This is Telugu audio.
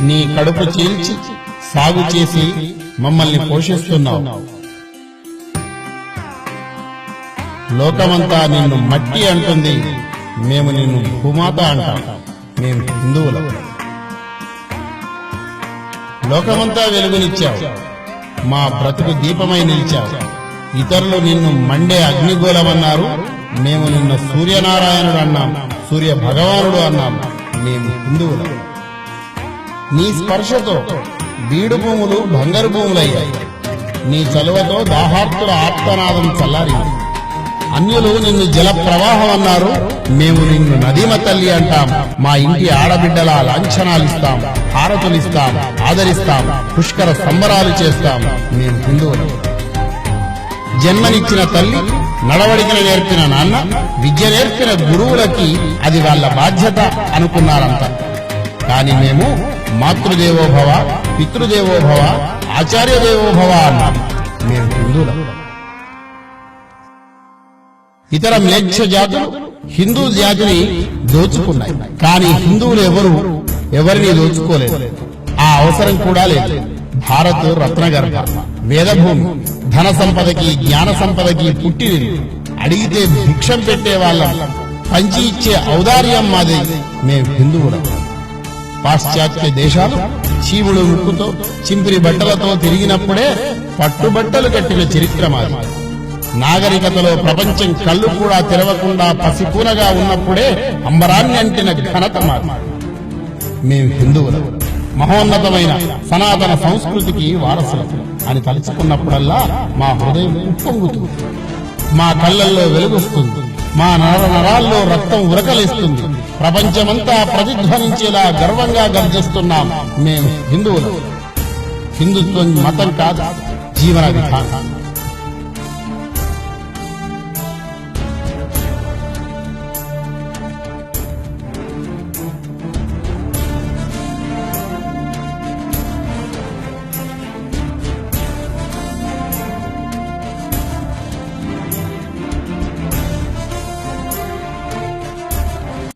నీ కడుపు చీల్చి సాగు చేసి మమ్మల్ని పోషిస్తున్నావు. లోకమంతా నిన్ను మట్టి అంటుంది. మేము నిన్ను భూమాత అంటాం. మేము హిందువులం. లోకమంతా వెలుగునిచ్చావు. మా బ్రతుకు దీపమై నిలిచావు. ఇతరులు నిన్ను మండే అగ్నిగోళమన్నారు. మేము నిన్న సూర్యనారాయణుడు అన్నాం. సూర్య భగవానుడు అన్నాం. మేము హిందువులం. నీ స్పర్శతో బీడు భూములు బంగారు భూములయ్యాయి. నీ చలువతో దాహార్తుల ఆత్మనాదం చల్లారింది. అన్యులు నిన్ను జల ప్రవాహం అన్నారు. మేము నిన్ను నదీమ తల్లి అంటాం. మా ఇంటి ఆడబిడ్డల లాంఛనాలిస్తాం. హారతులిస్తాం. ఆదరిస్తాం. పుష్కర సంబరాలు చేస్తాం. మేము హిందువులు. జన్మనిచ్చిన తల్లి నడవడికలు నేర్పిన నాన్న విద్య నేర్పిన గురువులకి అది వాళ్ళ బాధ్యత అనుకున్నారంట. కానీ మేము మాతృదేవోభవ పితృదేవోభవ ఆచార్యదేవో అన్నాం. మేము హిందువులం. ఇతర మ్లేచ్ఛ జాతులు హిందూ జాతిని దోచుకున్నాయి. కానీ హిందువులు ఎవరు? ఎవరిని దోచుకోలేదు. ఆ అవసరం కూడా లేదు. భారత్ రత్నగర్భ. వేదభూమి. ధన సంపదకి జ్ఞాన సంపదకి పుట్టినది అడిగితే భిక్షం పెట్టే వాళ్ళం. పంచి ఇచ్చే ఔదార్యం మాది. మేము హిందువులం. పాశ్చాత్య దేశాలు శివుడు ముక్కుతో చింపిరి బట్టలతో తిరిగినప్పుడే పట్టుబట్టలు కట్టిన చరిత్ర మాది. నాగరికతలో ప్రపంచం కళ్ళు కూడా తెరవకుండా పసిపూనగా ఉన్నప్పుడే అంబరాన్ని అంటిన ఘనత మాది. మేము హిందువులు. మహోన్నతమైన సనాతన సంస్కృతికి వారసులం అని తలుచుకున్నప్పుడల్లా మా హృదయం ఉప్పొంగుతుంది. మా కళ్ళల్లో వెలుగుస్తుంది. మా నర నరాల్లో రక్తం ఉరకలేస్తుంది. ప్రపంచమంతా ప్రతిధ్వనించేలా గర్వంగా గర్జిస్తున్నాం మేము హిందువులు. హిందుత్వం మతం కాదు జీవన విధానం